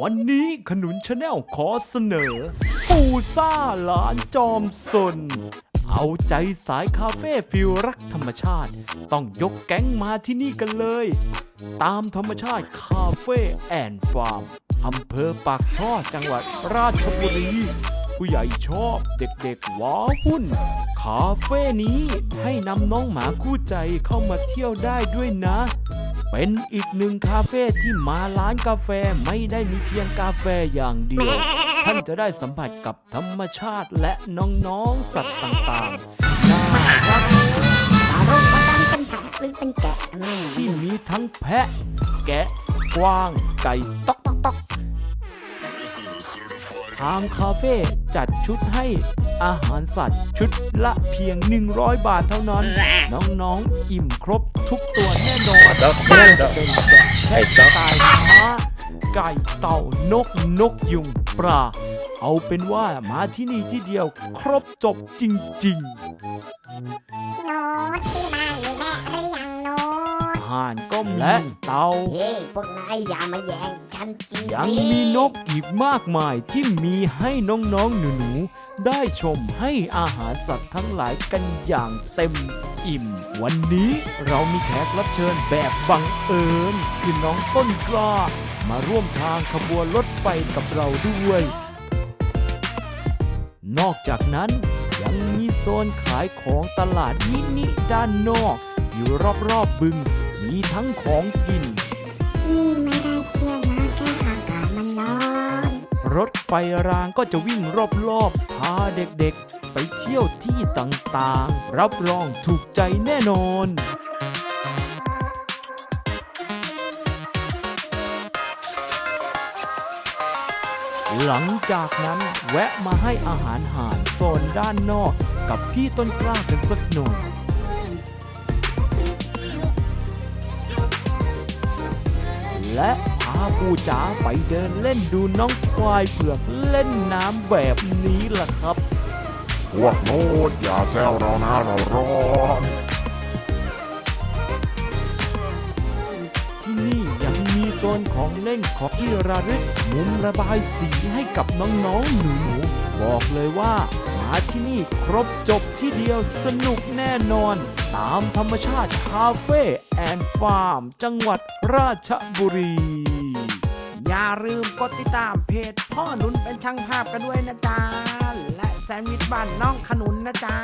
วันนี้ขนุนชาแนลขอเสนอ ปูซ่าหลานจอมสน เอาใจสายคาเฟ่ฟิลรักธรรมชาติ ต้องยกแก๊งมาที่นี่กันเลย ตามธรรมชาติคาเฟ่แอนฟาร์มอำเภอปากช่อจังหวัดราชบุรี ผู้ใหญ่ชอบเด็กๆว้าวุ่น คาเฟ่นี้ให้นำน้องหมาคู่ใจเข้ามาเที่ยวได้ด้วยนะ เป็นอีกหนึ่งคาเฟ่ที่มาร้านกาแฟไม่ได้มีเพียงกาแฟอย่างเดียว ท่านจะได้สัมผัสกับธรรมชาติและน้องๆสัตว์ต่างๆน่ารักต่อรูปว่าการเป็นแพะหรือเป็นแกะแม่ที่มีทั้งแพะ แกะกวางไก่ต๊อกต๊อกต๊อกทางคาเฟ่จัดชุดให้อาหารสัตว์ ชุดละเพียง 100 บาทเท่านั้น น้องๆ อิ่มครบทุกตัวแน่นอนต๊อกไม่ต๊ว่าอกจะเป็นแกะไอ้ต๊อกไก่ม้าไก่เต่านกนกยุงปลาเอาเป็นว่ามาที่นี่ที่เดียวครบจบจริงโน้ตที่บ้านานก็มีและเต่า เฮ้ยพวกนายอย่ามาแย่งฉันกินยังสิมีนกอีกมากมายที่มีให้น้องๆหนูๆ ได้ชมให้อาหารสัตว์ทั้งหลายกันอย่างเต็มอิ่ม วันนี้เรามีแขกรับเชิญแบบบังเอิญคือน้องต้นกล้า มาร่วมทางขบวนรถไฟกับเราด้วย นอกจากนั้นยังมีโซนขายของตลาดมินิด้านนอก อยู่รอบๆบึง มีทั้งของกิน นี่ไม่ได้เที่ยวนะแค่อากาศมันร้อน รถไฟรางก็จะวิ่งรอบๆพาเด็กๆ ไปเที่ยวที่ต่างๆ รับรองถูกใจแน่นอนหลังจากนั้นแวะมาให้อาหารห่านโซนด้านนอกกับพี่ต้นกล้ากันสักหน่อย และพาปูจ๋าไปเดินเล่นดูน้องควายเผือกเล่นน้ำแบบนี้ล่ะครับ พวกโน้ตอย่าแซวเรานะเราร้อนที่นี่ยังมีโซนของเล่นของที่ระลึกมุมระบายสีให้กับน้องๆหนูๆบอกเลยว่ามาที่นี่ครบจบที่เดียวสนุกแน่นอน ตามธรรมชาติคาเฟ่แอนด์ฟาร์ม จังหวัดราชบุรี อย่าลืมกดติดตามเพจพ่อหนุนเป็นช่างภาพกันด้วยนะจ๊ะและแซนด์วิชบ้านน้องขนุนนะจ๊ะ